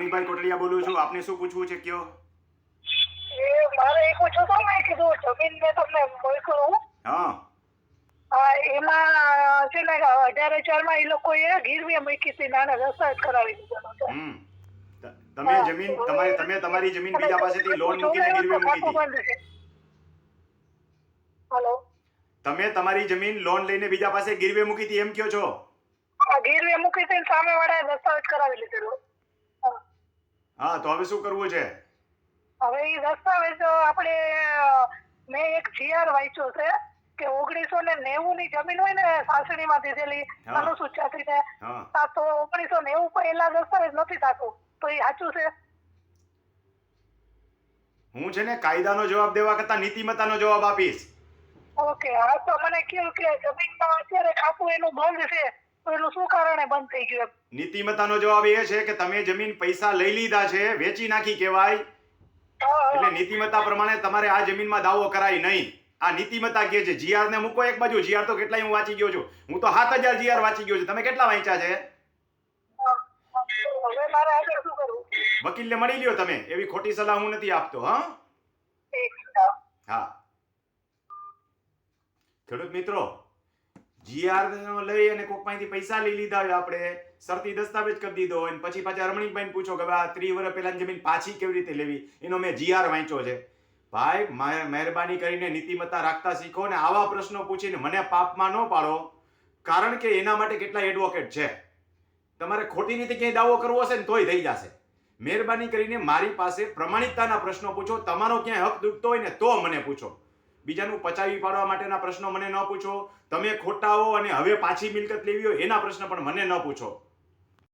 રમણીભાઈ કોટડિયા બોલું છું. આપને શું પૂછવું છે કયો? એ મારે એ પૂછવું તો મેં કીધું જમીન મેં તમને મોકલું. હા. હા એમાં છે ને અઢાર હજારમાં એ લોકો એ ગીરવી મૂકી હતી નાના દસ્તાવેજ કરાવી ત- તમે જમીન તમારી તમે તમારી જમીન બીજા પાસેથી લોન મૂકીને ગીરવે મૂકી હતી. હેલો. તમે તમારી જમીન લોન લઈને બીજા પાસે ગીરવે મૂકી હતી એમ કયો છો? ગીરવે મૂકી હતી સામે વાળા દસ્તાવેજ કરાવી લીધેલો. હા તો હવે શું કરવું છે? હવે એ દસ્તાવેજો આપણે મેં એક જીઆર વાંચ્યો છે કે ઓગણીસો ને નેવું ની જમીન હોય ને સાસણીમાં દીધેલી હા. અનુસૂચિત ને તો ઓગણીસો નેવું પહેલા દસ્તાવેજ નથી થતું. તો એ સાચું છે? હું છે ને કાયદાનો જવાબ દેવા કરતા નીતિમત્તાનો જવાબ આપીશ. ઓકે હા તો મને કહ્યું કે જમીનમાં અત્યારે કાપવું એનું બંધ છે. એનું શું કારણે બંધ થઈ ગયું? નીતિમત્તાનો જવાબ એ છે કે તમે જમીન પૈસા લઈ લીધા છે વેચી નાખી કહેવાય. એટલે. નીતિમત્તા પ્રમાણે તમારે આ જમીનમાં દાવો કરાય નહીં. આ નીતિમત્તા કે છે જીઆર ને મૂકો એક બાજુ જીઆર તો કેટલાય હું વાંચી ગયો છું. હું તો સાત હજાર જીઆર વાંચી ગયો છું. તમે કેટલા વાંચ્યા છે? વકીલને મળી લ્યો તમે. એવી ખોટી સલાહ હું નથી આપતો હા. હા. ખેડૂત મિત્રો જીઆર લઈ અને કોક પાસેથી પૈસા લઈ લીધા હોય આપણે. શરતી દસ્તાવેજ કરી દીધો હોય પછી પાછા રમણીકભાઈને પૂછો કે આ ત્રી વર્ષ પહેલાની જમીન પાછી કેવી રીતે લેવી? એનો મેં જીઆર વાંચ્યો છે. ભાઈ મહેરબાની કરીને નીતિમત્તા રાખતા શીખો ને આવા પ્રશ્નો પૂછીને મને પાપમાં ન પાડો. કારણ કે એના માટે કેટલા એડવોકેટ છે. તમારે ખોટી રીતે ક્યાંય દાવો કરવો હશે ને તોય થઈ જશે. મહેરબાની કરીને મારી પાસે પ્રમાણિકતાના પ્રશ્નો પૂછો. તમારો ક્યાંય હક દુખતો હોય ને તો મને પૂછો. બીજાનું પચાવી પાડવા માટેના પ્રશ્નો મને ન પૂછો. તમે ખોટા હો અને હવે પાછી મિલકત લેવી હોય એના પ્રશ્ન પણ મને ન પૂછો.